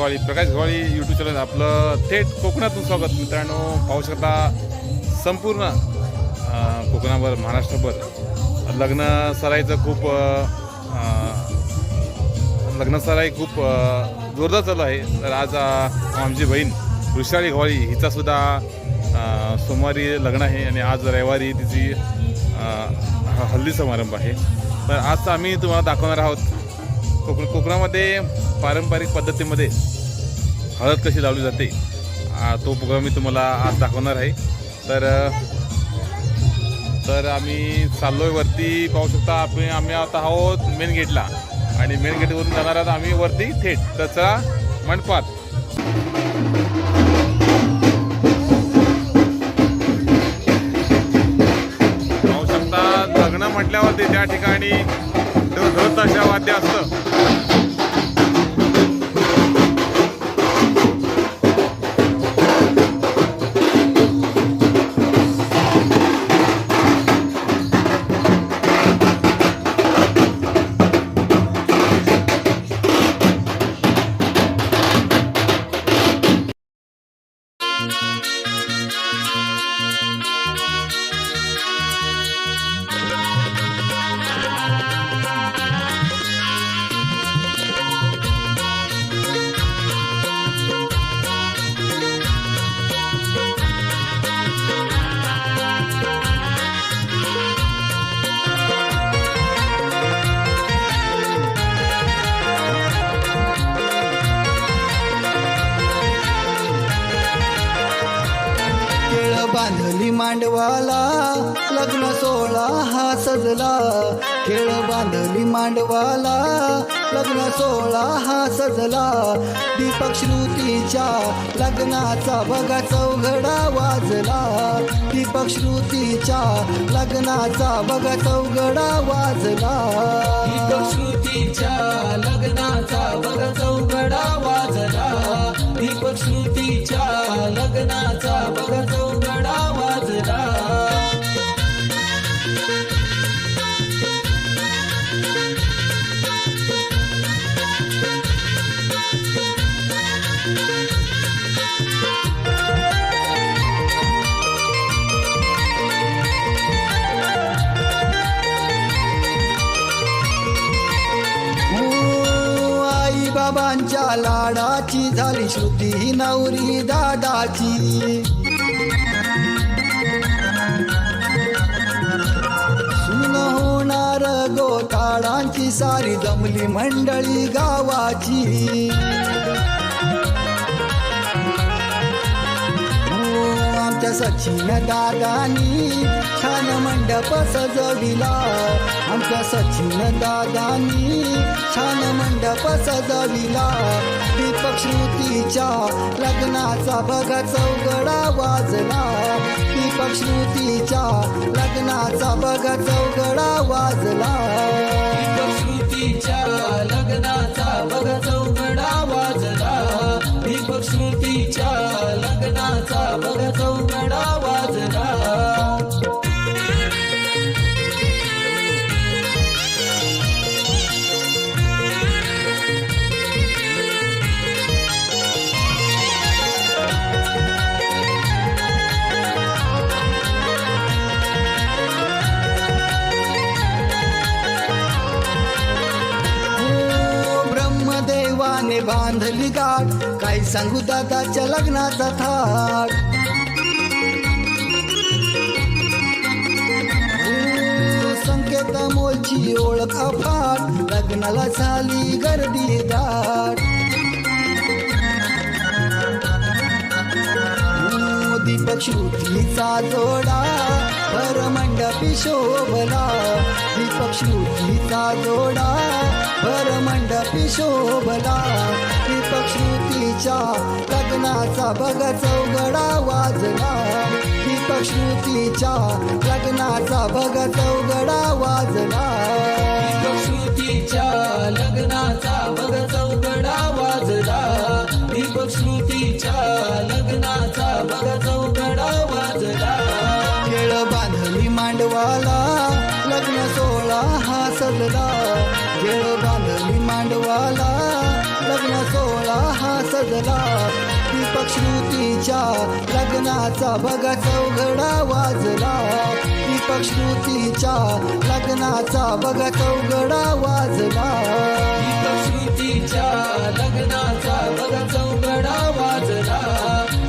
गवाळी प्रकाश Gawali YouTube channel आपलं थेट कोकणातून स्वागत मित्रांनो. पाहू शकता संपूर्ण कोकणावर महाराष्ट्रभर. लग्न सराईचं खूप लग्न सराई खूप जोरदार चालू आहे. तर आज आमची बहीण वृषाली गवाळी हिचासुद्धा सोमवारी लग्न आहे आणि आज रविवारी तिची हल्ली हल्दी समारंभ आहे. तर आज आम्ही तुम्हाला दाखवणार आहोत कोकण कोकणामध्ये पारंपरिक पद्धतीमध्ये हळद कशी लावली जाते तो प्रोग्राम मी तुम्हाला आज दाखवणार आहे. तर तर आम्ही चाललोय वरती पाहू शकता आम्ही आम्ही आता आहोत मेन गेटला आणि मेन गेटवरून जाणार आहोत आम्ही वरती थेट. त्याचा मंडपात. पाहू शकता लग्न म्हटल्यावरती त्या ठिकाणी ढोल ताशा बांधली मांडवाला लग्न सोहळा हा सजला. खेळ बांधली मांडवाला लग्न सोहळा हा सजला. दीपक श्रुतीच्या लग्नाचा बघा चौघडा वाजला. दीपक श्रुतीच्या लग्नाचा बघा चौघडा वाजला. दीपक श्रुतीच्या लग्नाचा बघा चौघडा वाजला. दीपक श्रुतीच्या लग्नाचा बघ बाबांच्या लाडाची झाली श्रुती ही नवरी दादाची. सुन होणार गोताळांची सारी जमली मंडळी गावाची. सचिन दादानी छान मंडप सजविला. आमच्या सचिन दादानी छान मंडप सजविला. दीपक श्रुतीच्या लग्नाचा बघा चौघडा वाजला. दीपक श्रुतीच्या लग्नाचा बघा चौघडा वाजला. दीपक श्रुतीच्या लग्नाचा बघा चौघडा वाजला. दीपक श्रुतीच्या लग्नाचा बघ चौघडा वाजला. ब्रह्मदेवाने बांधली गाठ. काय सांगू दादाच्या लग्नाचा थाट. हो, संकेत मोलची ओळख अफाट. लग्नाला झाली गर्दी दाट. हो, दीपक श्रुतीचा जोडा. भर मंडपी शोभला. दीपक श्रुतीचा जोडा. भर मंडपी शोभला दीपक श्रुतीच्या लग्नाचा बघ चौगडा वाजला. दीपक श्रुतीच्या लग्नाचा बघ चौगडा वाजला. दीपक श्रुतीच्या लग्नाचा बघ चौगडा वाजला. दीपक श्रुतीच्या लग्नाचा बघ सजला दीपक श्रुतीच्या लग्नाचा बघा चौघडा वाजला. दीपक श्रुतीच्या लग्नाचा बघा चौघडा वाजला. दीपक श्रुतीच्या लग्नाचा बघा चौघडा वाजला.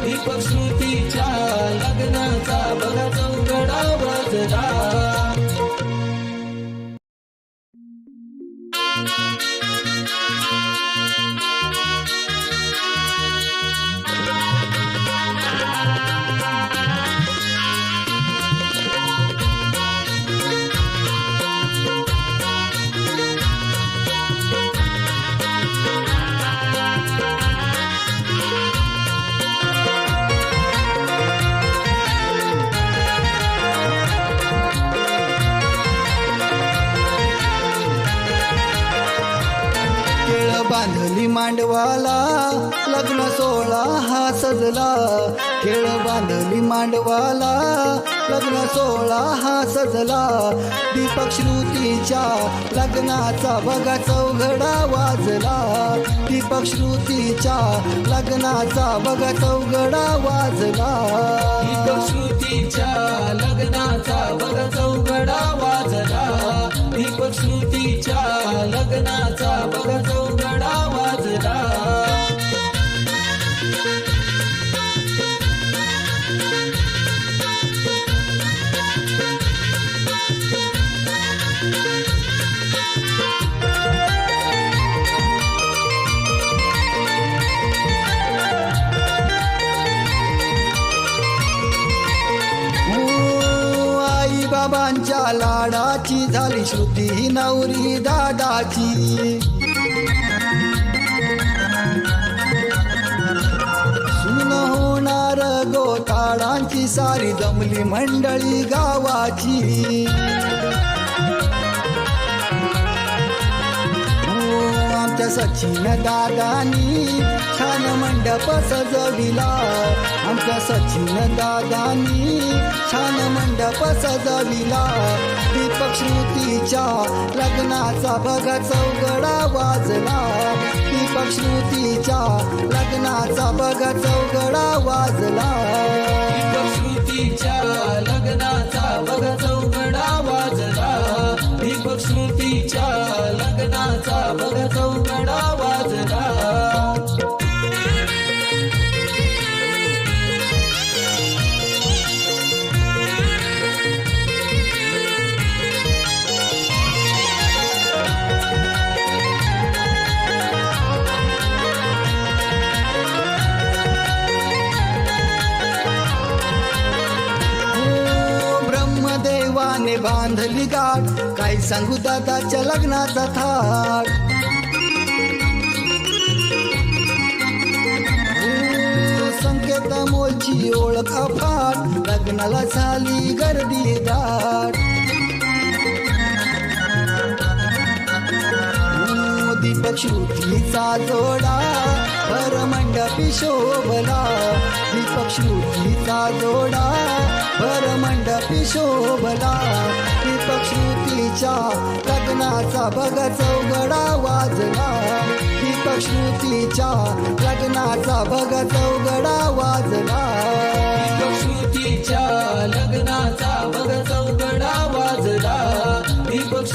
दीपक श्रुतीच्या लग्नाचा बघा चौघडा वाजला. बांधली मांडवाला लग्न सोहळा हा सजला. खेळ बांधली मांडवाला लग्न सोहळा हा सजला. दीपक श्रुतीच्या लग्नाचा बघा चौघडा वाजला. दीपक श्रुतीच्या लग्नाचा बघा चौघडा वाजला. दीपक श्रुतीच्या लग्नाचा बघा चौघडा वाजला. दीपक श्रुतीच्या लग्नाचा बघा बाबांच्या लाडाची झाली श्रुती ही नवरी दादाची. सुन होणार गोताळांची सारी जमली मंडळी गावाची. सचिन दादानी छान मंडप सजविला. आमचा सचिन दादानी छान मंडप सजविला. दीपक श्रुतीच्या लग्नाचा बघा चौघडा वाजला. दीपक श्रुतीच्या लग्नाचा बघा चौघडा वाजला. दीपक श्रुतीच्या लग्नाचा बघा चौकडा वाजला. दीपक श्रुतीच्या लग्नाचा बघा ब्रह्मदेवाने बांधली गाठ. काय सांगू दादाच्या लग्नाचा थाट. संकेत मोलची ओळख फाट लग्नाला झाली गर्दी दाट. दीपक श्रुतीचा जोडा. भर मंडपी शोभला. दीपक श्रुतीचा जोडा. शोभला. दीपक श्रुतीच्या लग्नाचा बघ चौघडा वाजला. दीपक श्रुतीच्या लग्नाचा बघ चौघडा वाजला. दीपक श्रुतीच्या लग्नाचा बघा चौघडा वाजला. दीपक